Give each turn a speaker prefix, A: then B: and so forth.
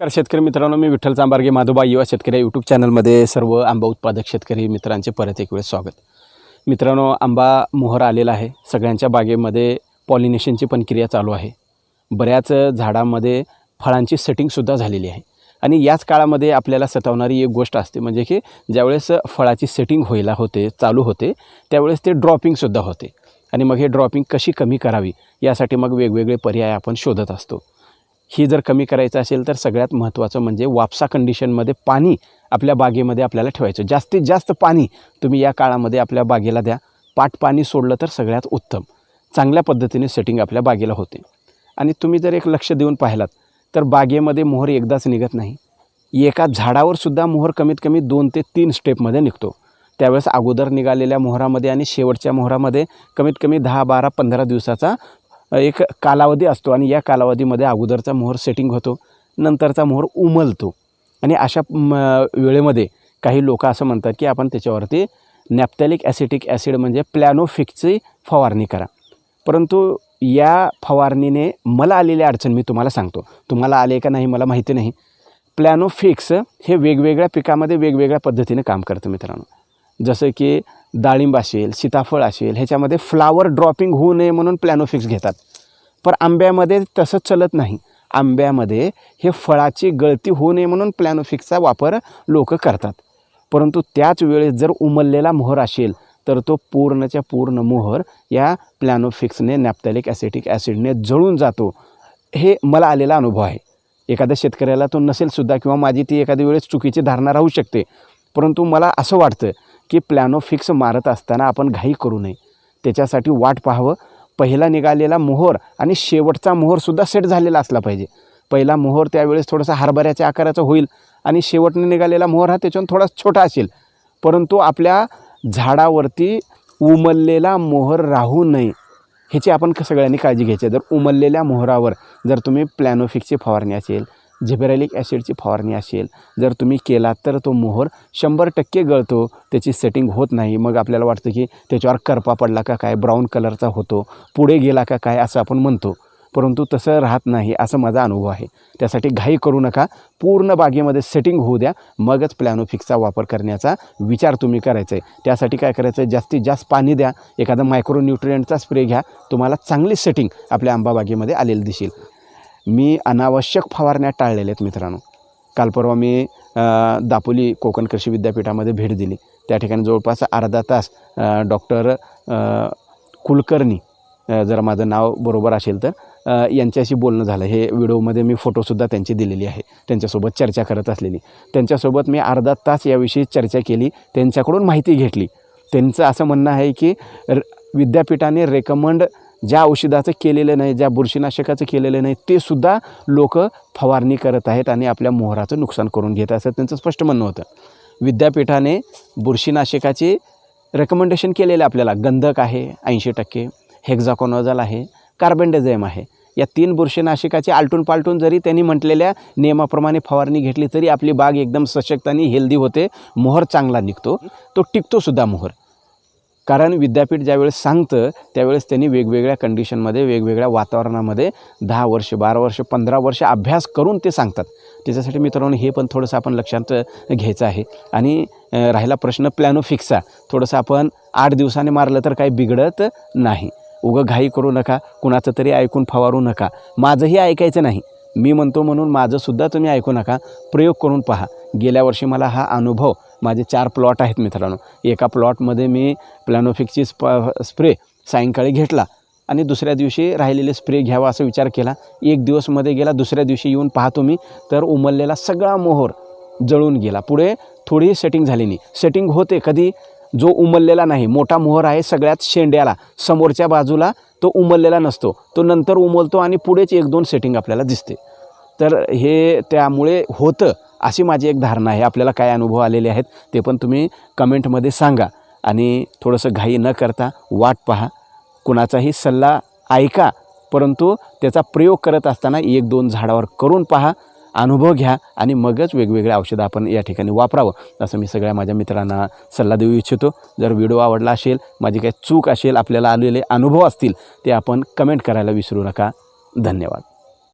A: नमस्कार शेतकरी मित्रांनो मी विठ्ठल चांबारगे माधोबा युवा शेतकरी यूट्यूब चॅनलमध्ये सर्व आंबा उत्पादक शेतकरी मित्रांचे परत एक वेळेस स्वागत. मित्रांनो आंबा मोहर आलेला आहे. सगळ्यांच्या बागेमध्ये पॉलिनेशनची पण क्रिया चालू आहे. बऱ्याच झाडामध्ये फळांची सेटिंगसुद्धा झालेली आहे. आणि याच काळामध्ये आपल्याला सतावणारी एक गोष्ट असते म्हणजे की ज्यावेळेस फळाची सेटिंग व्हायला होते चालू होते त्यावेळेस ते ड्रॉपिंगसुद्धा होते. आणि मग हे ड्रॉपिंग कशी कमी करावी यासाठी मग वेगवेगळे पर्याय आपण शोधत असतो. ही जर कमी करायचं असेल तर सगळ्यात महत्त्वाचं म्हणजे वापसा कंडिशनमध्ये पाणी आपल्या बागेमध्ये आपल्याला ठेवायचं. जास्तीत जास्त पाणी तुम्ही या काळामध्ये आपल्या बागेला द्या. पाट पाणी सोडलं तर सगळ्यात उत्तम. चांगल्या पद्धतीने सेटिंग आपल्या बागेला होते. आणि तुम्ही जर एक लक्ष देऊन पाहिलात तर बागेमध्ये मोहर एकदाच निघत नाही. एका झाडावर सुद्धा मोहर कमीत कमी दोन ते तीन स्टेपमध्ये निघतो. त्यावेळेस अगोदर निघालेल्या मोहरामध्ये आणि शेवटच्या मोहरामध्ये कमीत कमी दहा बारा पंधरा दिवसाचा एक कालावधी असतो आणि या कालावधीमध्ये अगोदरचा मोहर सेटिंग होतो नंतरचा मोहर उमलतो. आणि अशा म वेळेमध्ये काही लोक असं म्हणतात की आपण त्याच्यावरती नॅप्थॅलिक ॲसिटिक ॲसिड म्हणजे प्लॅनोफिकची फवारणी करा. परंतु या फवारणीने मला आलेली अडचण मी तुम्हाला सांगतो. तुम्हाला आले का नाही मला माहिती नाही. प्लॅनोफिक्स हे वेगवेगळ्या पिकामध्ये वेगवेगळ्या पद्धतीने काम करतं मित्रांनो. जसं की डाळिंब असेल सीताफळ असेल ह्याच्यामध्ये फ्लावर ड्रॉपिंग होऊ नये म्हणून प्लॅनोफिक्स घेतात. पण आंब्यामध्ये तसं चलत नाही. आंब्यामध्ये हे फळाची गळती होऊ नये म्हणून प्लॅनोफिक्सचा वापर लोक करतात. परंतु त्याच वेळेस जर उमललेला मोहर असेल तर तो पूर्णच्या पूर्ण मोहर या प्लॅनोफिक्सने नॅप्थॅलिक ॲसिटिक ॲसिडने जळून जातो. हे मला आलेला अनुभव आहे. एखाद्या शेतकऱ्याला तो नसेलसुद्धा किंवा माझी ती एखाद्या वेळेस चुकीची धारणा राहू शकते. परंतु मला असं वाटतं की प्लॅनोफिक्स मारत असताना आपण घाई करू नये. त्याच्यासाठी वाट पाहावं. पहिला निघालेला मोहर आणि शेवटचा मोहरसुद्धा सेट झालेला असला पाहिजे. पहिला मोहर त्यावेळेस थोडासा हरभऱ्याच्या आकाराचा होईल आणि शेवटने निघालेला मोहर हा त्याच्याहून थोडा छोटा असेल. परंतु आपल्या झाडावरती उमललेला मोहर राहू नये. ह्याची आपण क- सगळ्यांनी काळजी घ्यायची आहे. जर उमललेल्या मोहरावर जर तुम्ही प्लॅनोफिकची फवारणी असेल झिबेरॅलिक ॲसिडची फवारणी असेल जर तुम्ही केलात तर तो मोहर शंभर टक्के गळतो त्याची सेटिंग होत नाही. मग आपल्याला वाटतं की त्याच्यावर करपा पडला का काय ब्राऊन कलरचा होतो पुढे गेला का काय असं आपण म्हणतो. परंतु तसं राहत नाही असं माझा अनुभव आहे. त्यासाठी घाई करू नका पूर्ण बागेमध्ये सेटिंग होऊ द्या मगच प्लॅनोफिक्सचा वापर करण्याचा विचार तुम्ही करायचा आहे त्यासाठी काय करायचं आहे जास्तीत जास्त पाणी द्या एखादा मायक्रोन्युट्रियंटचा स्प्रे घ्या तुम्हाला चांगली सेटिंग आपल्या आंबा बागेमध्ये आलेली दिसेल. मी अनावश्यक फवारण्या टाळलेल्या आहेत मित्रांनो. काल परवा मी दापोली कोकण कृषी विद्यापीठामध्ये भेट दिली. त्या ठिकाणी जवळपास अर्धा तास डॉक्टर कुलकर्णी जर माझं नाव बरोबर असेल तर यांच्याशी बोलणं झालं. हे व्हिडिओमध्ये मी फोटोसुद्धा त्यांची दिलेली आहे. त्यांच्यासोबत चर्चा करत असलेली. त्यांच्यासोबत मी अर्धा तास याविषयी चर्चा केली. त्यांच्याकडून माहिती घेतली. त्यांचं असं म्हणणं आहे की र विद्यापीठाने रेकमेंड ज्या औषधाचं केलेलं नाही ज्या बुरशीनाशकाचं केलेलं नाही ते सुद्धा लोक फवारणी करत आहेत आणि आपल्या मोहराचं नुकसान करून घेत असं त्यांचं स्पष्ट म्हणणं होतं. विद्यापीठाने बुरशीनाशकाचे रेकमेंडेशन केलेलं आपल्याला. गंधक आहे ऐंशी टक्के. हेक्झाकॉनोझल आहे कार्बेंडेझेम आहे. या तीन बुरशीनाशकाचे आलटून पालटून जरी त्यांनी म्हटलेल्या नियमाप्रमाणे फवारणी घेतली तरी आपली बाग एकदम सशक्त आणि हेल्दी होते. मोहर चांगला निघतो. तो टिकतोसुद्धा मोहर. कारण विद्यापीठ ज्यावेळेस सांगतं त्यावेळेस त्यांनी वेगवेगळ्या कंडिशनमध्ये वेगवेगळ्या वातावरणामध्ये दहा वर्ष बारा वर्ष पंधरा वर्ष अभ्यास करून ते सांगतात. त्याच्यासाठी मित्रांनो हे पण थोडंसं आपण लक्षात घ्यायचं आहे. आणि राहिला प्रश्न प्लॅनोफिक्सचा थोडंसं आपण आठ दिवसाने मारलं तर काही बिघडत नाही. उगं घाई करू नका कुणाचं तरी ऐकून फवारू नका. माझंही ऐकायचं नाही. मी म्हणतो म्हणून माझंसुद्धा तुम्ही ऐकू नका. प्रयोग करून पहा. गेल्या वर्षी मला हा अनुभव माझे चार प्लॉट आहेत मित्रांनो. एका प्लॉटमध्ये मी प्लॅनोफिकची स्प स्प्रे सायंकाळी घेतला आणि दुसऱ्या दिवशी राहिलेले स्प्रे घ्यावा असा विचार केला. एक दिवसमध्ये गेला दुसऱ्या दिवशी येऊन पाहतो मी तर उमललेला सगळा मोहर जळून गेला. पुढे थोडी सेटिंग झाली नाही. सेटिंग होते कधी? जो उमललेला नाही मोठा मोहर आहे सगळ्यात शेंड्याला. समोरच्या बाजूला तो उमललेला नसतो. तो नंतर उमलतो आणि पुढेच एक दोन सेटिंग आपल्याला दिसते. तर हे त्यामुळे होतं. अशी माझी एक धारणा आहे. आपल्याला काय अनुभव आलेले आहेत ते पण तुम्ही कमेंटमध्ये सांगा. आणि थोडंसं घाई न करता वाट पहा. कुणाचाही सल्ला ऐका परंतु त्याचा प्रयोग करत असताना एक दोन झाडावर करून पहा अनुभव घ्या आणि मगच वेगवेगळे औषधं आपण या ठिकाणी वापरावं असं मी सगळ्या माझ्या मित्रांना सल्ला देऊ इच्छितो. जर व्हिडिओ आवडला असेल माझी काही चूक असेल आपल्याला आलेले अनुभव असतील ते आपण कमेंट करायला विसरू नका. धन्यवाद.